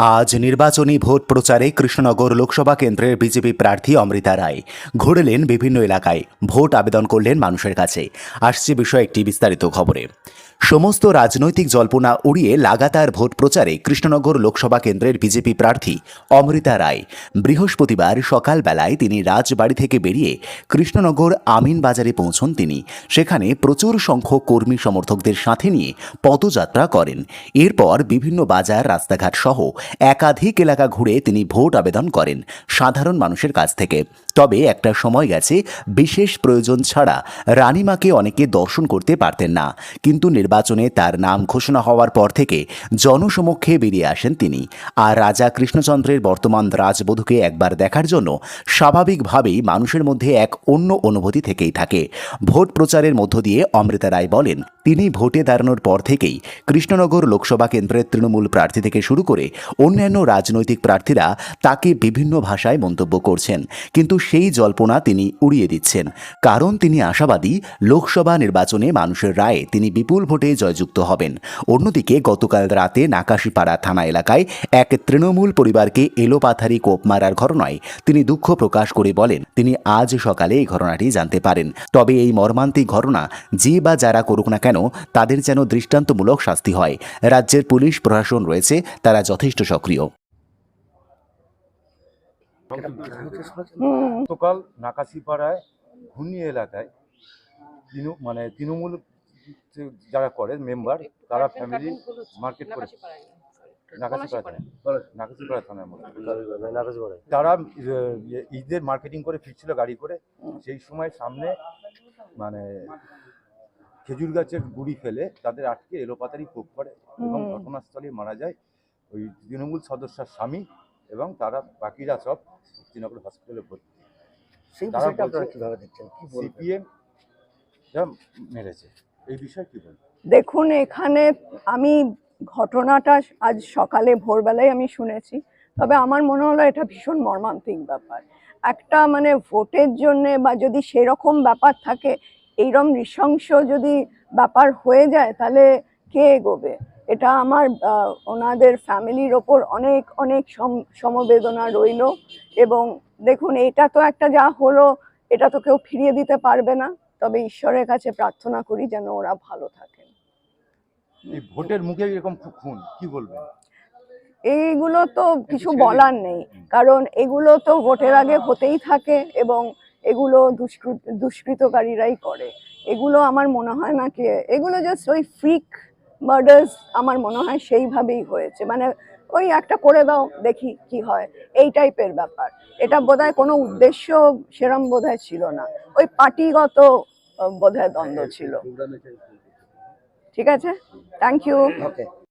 আজ নির্বাচনী ভোট প্রচারে কৃষ্ণনগর লোকসভা কেন্দ্রের বিজেপি প্রার্থী অমৃতা রায়। ঘুরলেন বিভিন্ন এলাকায়। ভোট আবেদন করলেন মানুষের কাছে। আসছে বিষয় একটি বিস্তারিত খবরে। সমস্ত রাজনৈতিক জল্পনা উড়িয়ে লাগাতার ভোট প্রচারে কৃষ্ণনগর লোকসভা কেন্দ্রের বিজেপি প্রার্থী অমৃতা রায়। বৃহস্পতিবার সকালবেলায় তিনি রাজবাড়ি থেকে বেরিয়ে কৃষ্ণনগর আমিন বাজারে পৌঁছন তিনি। সেখানে প্রচুর সংখ্যক কর্মী সমর্থকদের সাথে নিয়ে পদযাত্রা করেন। এরপর বিভিন্ন বাজার, রাস্তাঘাট সহ একাধিক এলাকা ঘুরে তিনি ভোট আবেদন করেন সাধারণ মানুষের কাছ থেকে। তবে একটা সময় গেছে, বিশেষ প্রয়োজন ছাড়া রানীমাকে অনেকে দর্শন করতে পারতেন না। কিন্তু নির্বাচনে তার নাম ঘোষণা হওয়ার পর থেকে জনসমক্ষে বেরিয়ে আসেন তিনি। আর রাজা কৃষ্ণচন্দ্রের বর্তমান রাজবধূকে একবার দেখার জন্য স্বাভাবিকভাবেই মানুষের মধ্যে এক অন্য অনুভূতি থেকেই থাকে। ভোট প্রচারের মধ্য দিয়ে অমৃতা রায় বলেন, তিনি ভোটে দাঁড়ানোর পর থেকেই কৃষ্ণনগর লোকসভা কেন্দ্রের তৃণমূল প্রার্থী থেকে শুরু করে অন্যান্য রাজনৈতিক প্রার্থীরা তাকে বিভিন্ন ভাষায় মন্তব্য করছেন। কিন্তু সেই জল্পনা তিনি উড়িয়ে দিচ্ছেন। কারণ তিনি আশাবাদী, লোকসভা নির্বাচনে মানুষের রায়ে তিনি বিপুল ভোটে জয়যুক্ত হবেন। অন্যদিকে গতকাল রাতে নাকাশিপাড়া থানা এলাকায় এক তৃণমূল পরিবারকে এলোপাথারি কোপ মারার ঘটনায় তিনি দুঃখ প্রকাশ করে বলেন, তিনি আজ সকালে এই ঘটনাটি জানতে পারেন। তবে এই মর্মান্তিক ঘটনা যে বা যারা করুক না কেন, তাদের যেন দৃষ্টান্তমূলক শাস্তি হয়। রাজ্যের পুলিশ প্রশাসন রয়েছে, তারা যথেষ্ট সক্রিয়। গতকাল নাকাশিপাড়ায় ঘূর্ণি এলাকায় মানে তৃণমূল যারা করে মেম্বার তারা ফ্যামিলি মার্কেট করে। তারা ঈদের মার্কেটিং করে ফিরছিল গাড়ি করে। সেই সময় সামনে মানে খেজুর গাছের গুড়ি ফেলে তাদের আটকে এলোপাতারি কোপ করে এবং ঘটনাস্থলে মারা যায় ওই তৃণমূল সদস্যার স্বামী এবং তারা বাকিরা সব শ্রীনগর হসপিটালে ভর্তি। সেই তারা কীভাবে দেখছেন? সিপিএম যা মেরেছে। দেখুন, এখানে আমি ঘটনাটা আজ সকালে, ভোরবেলায় আমি শুনেছি, তবে আমার মনে হলো এটা ভীষণ মর্মান্তিক ব্যাপার। একটা মানে ভোটের জন্য বা যদি সেরকম ব্যাপার থাকে এইরকম নৃশংস যদি ব্যাপার হয়ে যায়, তাহলে কে এগোবে? এটা আমার ওনাদের ফ্যামিলির ওপর অনেক অনেক সম- সমবেদনা রইল এবং দেখুন, এটা তো একটা যা হলো, এটা তো কেউ ফিরিয়ে দিতে পারবে না। তবে ঈশ্বরের কাছে প্রার্থনা করি যেন ওরা ভালো থাকেন। এই ভোটের মুখে এরকম খুন কি বলবেন? এইগুলো তো কিছু বলার নেই কারণ এগুলো তো ভোটের আগে হতেই থাকে এবং এগুলো দুষ্কৃত দুষ্কৃতকারীরাই করে। এগুলো আমার মনে হয় না কি এগুলো জাস্ট ওই ফ্রিক মার্ডার্স আমার মনে হয় সেইভাবেই হয়েছে। মানে ওই একটা করে দাও দেখি কি হয়। এই টাইপের ব্যাপার। এটা বোধহয় কোনো উদ্দেশ্য সেরম বোধহয় ছিল না। ওই পার্টিগত বোধহয় দ্বন্দ্ব ছিল। ঠিক আছে? Thank you okay